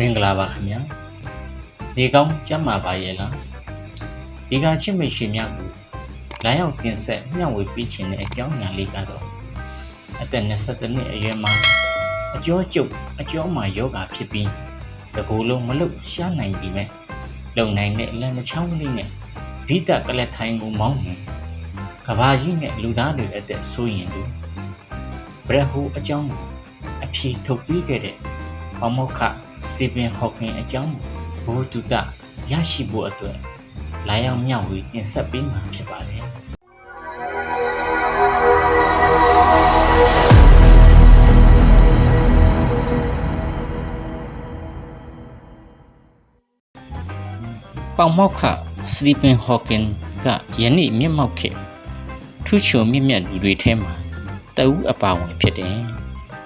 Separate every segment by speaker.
Speaker 1: မင်္ဂလာပါခင်ဗျာဒီကောင်းကျမ်းမာပါရဲ့လားဒီကချစ်မိတ်ရှင်များကိုလာရောက်တင်ဆက်မျှဝေပေးခြင်းတဲ့အကြောင်းအရာလေးကတော့အသက်22နှစ်အရွယ်မှာအကျော်ကျုပ်အကျော်မှာယောဂဖြစ်ပြီးတကူလုံးမလုတ်ရှားနိုင်ပြီမဲ့လုံနိုင်တဲ့အလံတစ်ချောင်းကလေးနဲ့ဘိတကလက်ထိုင်ကိုမောင်းနေကဘာကြီးနဲ့လူသားတွေအသက်ဆိုးရင်သူဘရက်ဟူအကြောင်းကိုအဖြေထုတ်ပြီးခဲ့တဲ့အမောက္ခ စတီဗင်ဟော့ကင်အကြောင်းဘူတူတရရှိဖို့အတွက်လာရောက်မျှဝေတင်ဆက်ပေးမှာဖြစ်ပါတယ်ပေါင်မောက်ခစတီဗင်ဟော့ကင်ကယနေ့မျက်မှောက်ခေတ်ထူးချွန်မြင့်မြတ်လူတွေထဲမှာတအူးအပါဝင်ဖြစ်တယ်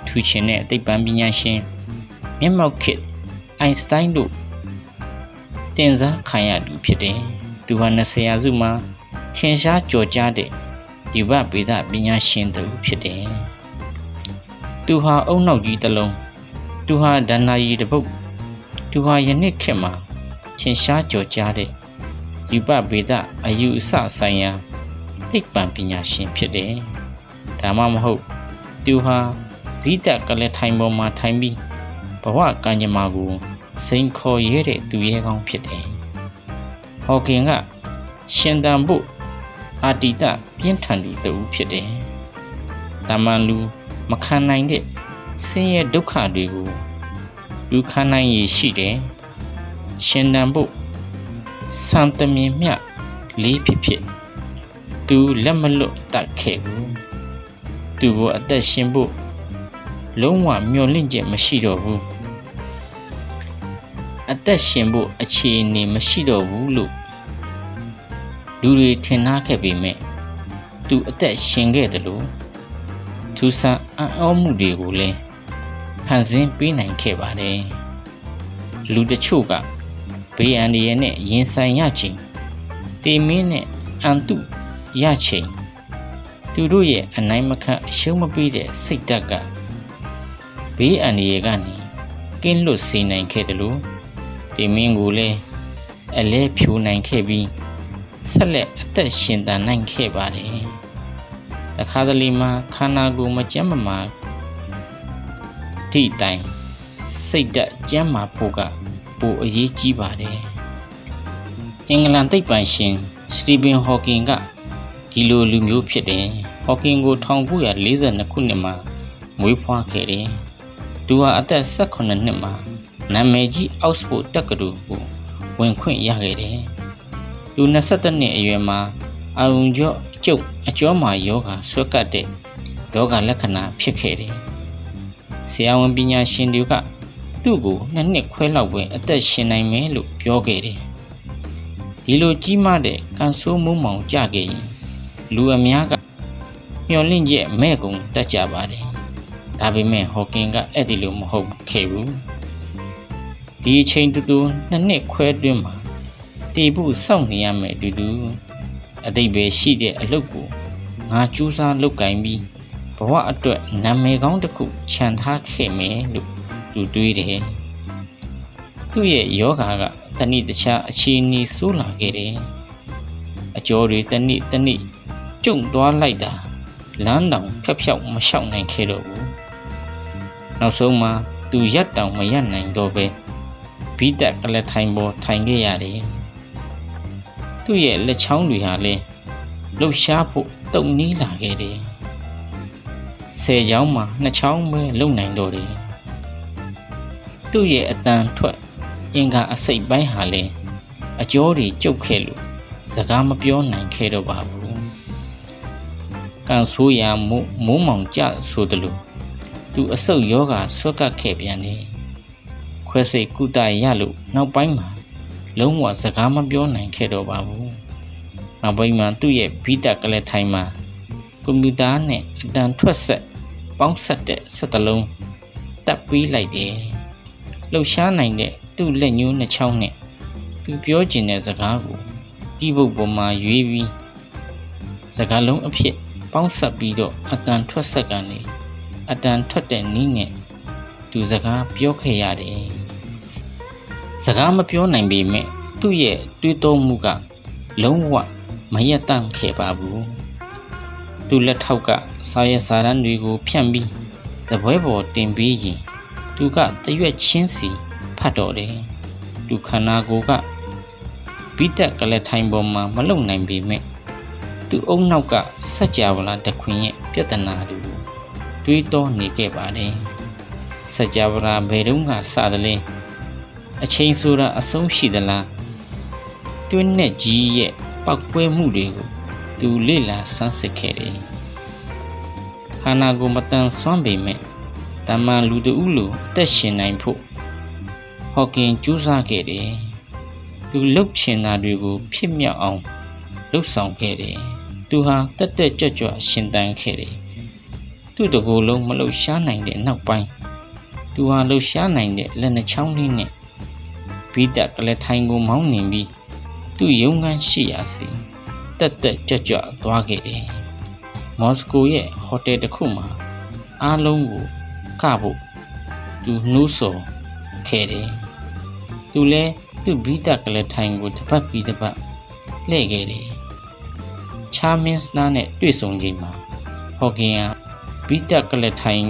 Speaker 1: ထူးချင်တဲ့အသိပ္ပံပညာရှင် မျက်မှောက်ခေတ်အိုင်စတိုင်းတို့တင်စားခံရသူဖြစ်တယ်။သူဟာ20ရာစုမှာထင်ရှားကျော်ကြားတဲ့ဒီဘဗေဒပညာရှင်သူဖြစ်တယ်။သူဟာအုံနောက်ကြီးတစ်လုံးသူဟာဒဏ္ဍာရီတစ်ပုတ်သူဟာယနေ့ခေတ်မှာထင်ရှားကျော်ကြားတဲ့ဒီဘဗေဒအယူအဆဆိုင်ရာသိပ္ပံပညာရှင်ဖြစ်တယ်။ဒါမှမဟုတ်သူဟာဗိတကလည်းထိုင်ပေါ်မှာထိုင်ပြီး ဘဝကံကြမ္မာကိုစိန်ခေါ်ရဲတဲ့သူရဲကောင်းဖြစ်တယ်။ဟော်ကင်ကရှင်တန်ဖို့အာတီတပြင်းထန်သူတူဖြစ်တယ်။တာမန်လူမခံနိုင်တဲ့ဆင်းရဲဒုက္ခတွေကိုလူခံနိုင်ရရှိတယ်။ရှင်တန်ဖို့စံတမြင်မြလေးဖြစ်ဖြစ်သူလက်မလွတ်တတ်ခဲ့ဘူး။သူ့ကိုအသက်ရှင်ဖို့ လုံးဝမျောလင့်ချက်မရှိတော့ဘူးအသက်ရှင်ဖို့အခြေအနေမရှိတော့ဘူးလို့လူတွေထင်ထားခဲ့ပေမဲ့သူအသက်ရှင်ခဲ့တယ်လို့သူဆန်းအံ့ဩမှုတွေကိုလည်းဖန်ဆင်းပေးနိုင်ခဲ့ပါတယ်လူတချို့ကဘေးအန္တရာယ်နဲ့ရင်ဆိုင်ရချိန်တေမင်းနဲ့အန်တုရချိန်သူတို့ရဲ့အနိုင်မခံအရှုံးမပေးတဲ့စိတ်ဓာတ်က ဘေးအန္တရာယ်ကနေကင်းလွတ်စေနိုင်ခဲ့တယ်လို့တင်မင်းကိုလည်းအလဲဖြူနိုင်ခဲ့ပြီးဆက်လက်အသက်ရှင်သန်နိုင်ခဲ့ပါတယ်။တခါတလေမှာခန္ဓာကိုယ်မကျန်းမမာထိတိုင်စိတ်ဓာတ်ကျန်းမာဖို့ကပိုအရေးကြီးပါတယ်။အင်္ဂလန်သိပ္ပံရှင်စတီဗင်ဟော်ကင်ကဒီလိုလူမျိုးဖြစ်တယ်။ဟော်ကင်ကို1942ခုနှစ်မှာမွေးဖွားခဲ့တယ်။ သူဟာအသက်18နှစ်မှာနာမည်ကြီးအောက်စဖို့တက္ကသိုလ်ကိုဝင်ခွင့်ရခဲ့တယ်။သူ22နှစ်အရွယ်မှာအာရုံကြော့အကျုပ်အကျော်မာယောဂဆွဲကပ်တဲ့ယောဂလက္ခဏာဖြစ်ခဲ့တယ်။ဆရာဝန်ပညာရှင်တွေကသူ့ကိုနှစ်နှစ်ခွဲလောက်ပဲအသက်ရှင်နိုင်မယ်လို့ပြောခဲ့တယ်။ဒီလိုကြီးမားတဲ့ကန်ဆိုးမုံမောင်ကြခဲ့ရင်လူအများကမျောလင့်ချက်မဲ့ကုန်တတ်ကြပါတယ်။ ဒါပေမဲ့ဟော်ကင်ကအဲ့ဒီလိုမဟုတ်ခဲ့ဘူး။ဒီအချိန်တူတူနှစ်နှစ်ခွဲတွင်းမှာတည်ဖို့စောင့်နေရမယ်တူတူအတိတ်ပဲရှိတဲ့အလုပ်ကိုငါကြိုးစားလုပ်ကင်ပြီးဘဝအတွက်နာမည်ကောင်းတစ်ခုခြံထားခဲ့မယ်လို့သူတွေးတယ်သူ့ရဲ့ယောဂါကတဏိတခြားအခြေအနေဆိုးလာခဲ့တယ်အကျော်တွေတဏိတဏိကျုံသွားလိုက်တာလမ်းတောင်ဖြောက်ဖြောက်မလျှောက်နိုင်ခဲ့တော့ဘူး နောက်ဆုံးမှာသူရက်တောင်မရက်နိုင်တော့ပဲဘီတက်ကလထိုင်ပေါ်ထိုင်ခဲ့ရတယ်။သူ့ရဲ့လက်ချောင်းတွေဟာလည်းလှုပ်ရှားဖို့တုံနီးလာခဲ့တယ်။ဆယ်ချောင်းမှာနှစ်ချောင်းပဲလုံနိုင်တော့တယ်။သူ့ရဲ့အတန်ထွက်အင်္ဂါအစိတ်ပိုင်းဟာလည်းအကျော်တွေကျုပ်ခဲ့လို့စကားမပြောနိုင်ခဲ့တော့ပါဘူး။ကန်ဆိုးရမိုးမိုးမောင်ကြဆိုတယ်လို့ သူအဆုတ်ယောဂဆွက်ကပ်ခဲ့ပြန်တယ်။ခွဲစိတ်ကုသရလို့နောက်ပိုင်းမှာလုံးဝစကားမပြောနိုင်ခဲ့တော့ပါဘူးနောက်ပိုင်းမှာသူ့ရဲ့ဘီတာကလေးထိုင်မှာကွန်ပျူတာနဲ့အတန်ထွက်ဆက်ပေါင်းဆက်တဲ့ဆက်တလုံးတပ်ပြီးလိုက်တယ်လှုပ်ရှားနိုင်တဲ့သူ့လက်ညှိုးနှချောင်းနဲ့သူပြောကျင်တဲ့စကားကိုဒီဘုတ်ပေါ်မှာရွေးပြီးစကားလုံးအဖြစ်ပေါင်းဆက်ပြီးတော့အတန်ထွက်ဆက်ကနေ အတန်ထွက်တဲ့နီးနဲ့သူစကားပြောခဲ့ရတယ်စကားမပြောနိုင်ပေမဲ့သူ့ရဲ့တွေးတောမှုကလုံးဝမရက်တန့်ခဲ့ပါဘူးသူလက်ထောက်ကစာရဲစာတမ်းတွေကိုဖြန့်ပြီးသပွဲပေါ်တင်ပေးရင်သူကတရွက်ချင်းစီဖတ်တော်တယ်သူခန္ဓာကိုယ်ကပိတက်ကလေးထိုင်ပေါ်မှာမလုံနိုင်ပေမဲ့သူအုံနောက်ကစัจ java လာတခွင်ရဲ့ပြဿနာတွေကို တွေးတောနေခဲ့ပါတယ်စัจ java လာဘယ်တော့မှစတယ်လဲအချိန်ဆိုတာအဆုံးရှိသလားတွင်းနဲ့ကြီးရဲ့ပောက်ကွဲမှုတွေကိုသူလေ့လာဆန်းစစ်ခဲ့တယ်ခန္ဓာကိုယ်မတန်ဆွမ်းပေမဲ့တမန်လူတဦးလိုအသက်ရှင်နိုင်ဖို့ဟော်ကင်ကြိုးစားခဲ့တယ်သူလှုပ်ချင်တာတွေကို ဖြစ်မြောက်အောင်လှုပ်ဆောင်ခဲ့တယ်သူဟာတက်တက်ကြွကြွရှင်တန်ခဲ့တယ် သူ့တကူလုံးမလှုပ်ရှားနိုင်တဲ့နောက်ပိုင်းသူဟာလှုပ်ရှားနိုင်တဲ့လက်နှချောင်းလေးနဲ့ဘီတကလေးထိုင်ကိုမောင်းနေပြီးသူ့ရုံးခန်းရှိရာစီတက်တက်ကြွကြွသွားခဲ့တယ်မော်စကိုရဲ့ဟိုတယ်တစ်ခုမှာအားလုံးကိုကဖို့သူနှိုးဆော်ခဲ့တယ်သူလည်းသူ့ဘီတကလေးထိုင်ကိုတစ်ပတ်ပြီးတစ်ပတ်လှည့်ခဲ့တယ်ချာမင်းစနာနဲ့တွေ့ဆုံချိန်မှာဟော်ကင်က ဘီတကလေးထိုင်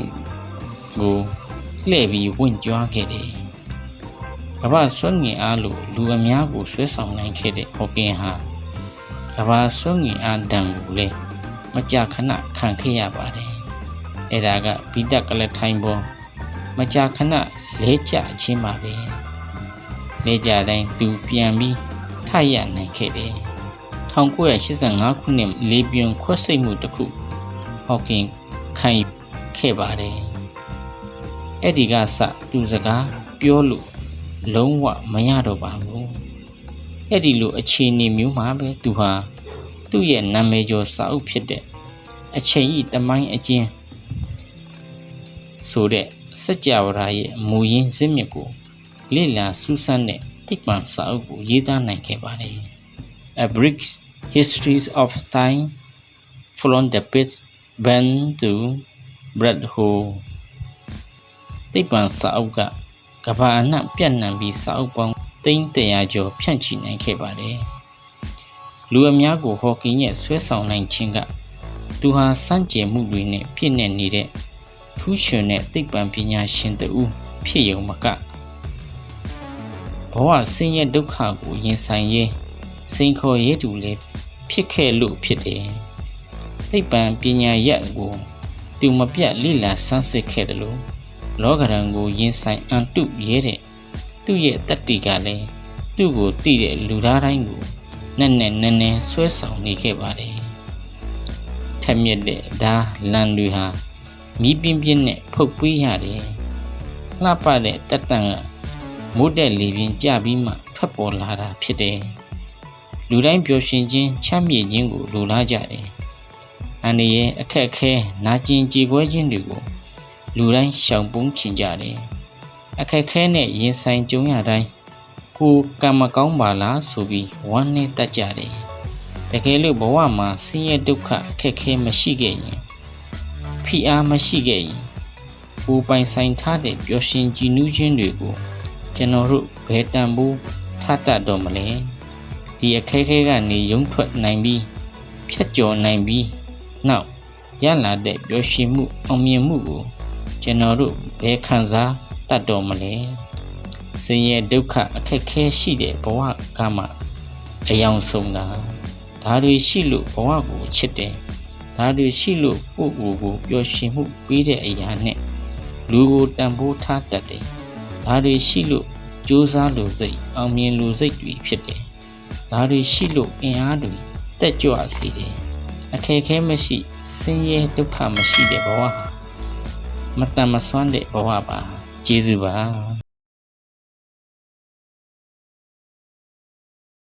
Speaker 1: ကိုလှည့်ပြီးဝင့်ကြွားခဲ့တယ်ကမ္ဘာဆွမ်းငင်အားလို့လူအများကိုဆွဲဆောင်နိုင်ခဲ့တဲ့ဟော်ကင်ဟာကမ္ဘာဆွမ်းငင်အားတန်ကိုလည်းမကြာခဏခံခဲ့ရပါတယ်အဲ့ဒါကဘီတကလထိုင်ပေါ်မကြာခဏလဲကျခြင်းပါပဲလဲကျတိုင်းသူပြန်ပြီးထရနိုင်ခဲ့တယ်1985ခုနှစ်လေပြွန်ခွတ်စိတ်မှုတစ်ခုဟော့ကင် ခံခဲ့ပါတယ်အဲ့ဒီကစသူစကားပြောလို့လုံးဝမရတော့ပါဘူးအဲ့ဒီလိုအခြေအနေမျိုးမှာပဲသူဟာသူ့ရဲ့နာမည်ကျော်စာအုပ်ဖြစ်တဲ့အချိန်ဤတမိုင်းအကျဉ်းဆိုတဲ့စัจ java ရဲ့မူရင်းဇစ်မြစ်ကိုလေ့လာစူးစမ်းတဲ့တိပ္ပံစာအုပ်ကိုရေးသားနိုင်ခဲ့ပါတယ်။ A Brief History of Time from the Big Bang to Black Hole တိပ္ပံစာအုပ်ကကမ္ဘာအနှံ့ပြန့်နှံ့ပြီးစာအုပ်ပေါင်းသိန်းတရာကျော်ဖြန့်ချီနိုင်ခဲ့ပါတယ်။လူအများကိုဟော်ကင်ရဲ့ဆွဲဆောင်နိုင်ခြင်းကသူဟာစန့်ကျင်မှုတွေနဲ့ပြည့်နေနေတဲ့ထူးချွန်တဲ့သိပ္ပံပညာရှင်တူဖြစ်ရုံမကဘဝဆင်းရဲဒုက္ခကိုရင်ဆိုင်ရေးစိန်ခေါ်ရေးတူလည်းဖြစ်ခဲ့လို့ဖြစ်တယ် သိပ္ပံပညာရက်ကိုသူမပြတ်လိလာဆန်းစစ်ခဲ့တယ်လို့လောကရန်ကိုရင်ဆိုင်အန်တုရဲတဲ့သူ့ရဲ့တတ္တိကလည်းသူ့ကိုတိတဲ့လူသားတိုင်းကိုနဲ့နဲ့နဲ့နဲ့ဆွဲဆောင်နေခဲ့ပါတယ်ထက်မြက်တဲ့ဒါလန်တွေဟာမီးပြင်းပြင်းနဲ့ဖုတ်ပွေးရတယ်လှပတဲ့တက်တန်ကမိုးတက်လေပြင်းကြပြီးမှထွက်ပေါ်လာတာဖြစ်တယ်လူတိုင်းပျော်ရွှင်ခြင်းချမ်းမြေ့ခြင်းကိုလိုလားကြတယ် အန်ဒီရဲ့အခက်ခဲနာကျင်ကြေကွဲခြင်းတွေကိုလူတိုင်းရှောင်ပုန်းချင်ကြတယ်အခက်ခဲနဲ့ရင်ဆိုင်ကြုံရတိုင်းကိုကံမကောင်းပါလားဆိုပြီးဝမ်းနဲ့တတ်ကြတယ်တကယ်လို့ဘဝမှာဆင်းရဲဒုက္ခအခက်ခဲမရှိခဲ့ရင်ဖိအားမရှိခဲ့ရင်ကိုပိုင်ဆိုင်ထားတဲ့ပျော်ရွှင်ကြည်နူးခြင်းတွေကိုကျွန်တော်တို့ဘယ်တန်ဖိုးထားတတ်တော့မလဲဒီအခဲခဲကနေရုံထွက်နိုင်ပြီးဖြတ်ကျော်နိုင်ပြီး နောက်ရလာတဲ့ပျော်ရွှင်မှုအောင်မြင်မှုကိုကျွန်တော်တို့ဘယ်ခံစားတတ်တော့မလဲဆင်းရဲဒုက္ခအခက်ခဲရှိတဲ့ဘဝကမှအယောင်ဆုံးတာဒါတွေရှိလို့ဘဝကိုချစ်တယ်ဒါတွေရှိလို့ကိုယ့်ကိုယ်ကိုပျော်ရွှင်မှုပေးတဲ့အရာနဲ့လူကိုတန်ဖိုးထားတတ်တယ်ဒါတွေရှိလို့ကြိုးစားလို့စိတ်အောင်မြင်လို့စိတ်တွေဖြစ်တယ်ဒါတွေရှိလို့အင်အားတွေတက်ကြွစေတယ် အခက်ခဲမရှိဆင်းရဲဒုက္ခမရှိတဲ့ဘဝဟာမတန်မဆွမ်းတဲ့ဘဝပါကျေးဇူးပါ